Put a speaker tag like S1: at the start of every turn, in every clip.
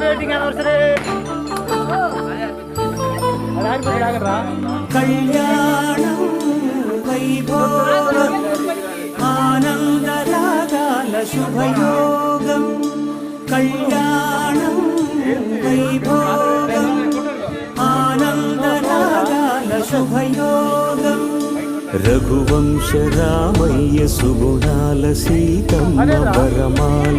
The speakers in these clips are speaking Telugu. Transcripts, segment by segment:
S1: వెడ్డింగ్ యానివర్సరీ
S2: కళ్యాణం వైభోగం ఆనందరాగాల శుభయోగం కళ్యాణం వైభోగం ఆనందరాగాల శుభయోగం రఘువంశ రామయ్య సుగుణాల సీతమ్మ వరమాల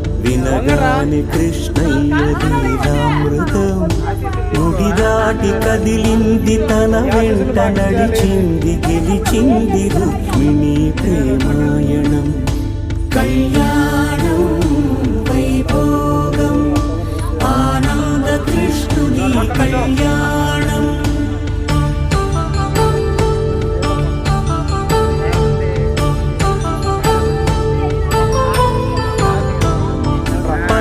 S2: వినగాని కృష్ణయ్యమృతం లీలామృతం కదిలింది తన వెంట నడిచింది గెలిచింది రుక్మిణి ప్రేమాయణం. కళ్యాణం వైభోగం ఆనంద కృష్ణుని కళ్యాణం.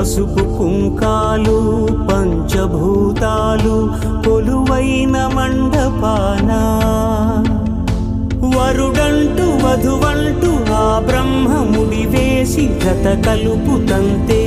S2: పసుపు కుంకాలు పంచభూతాలు కొలువైన మండపాన. వరుడంటూ వధువంటూ ఆ బ్రహ్మముడి వేసి గత కలుపుతంతే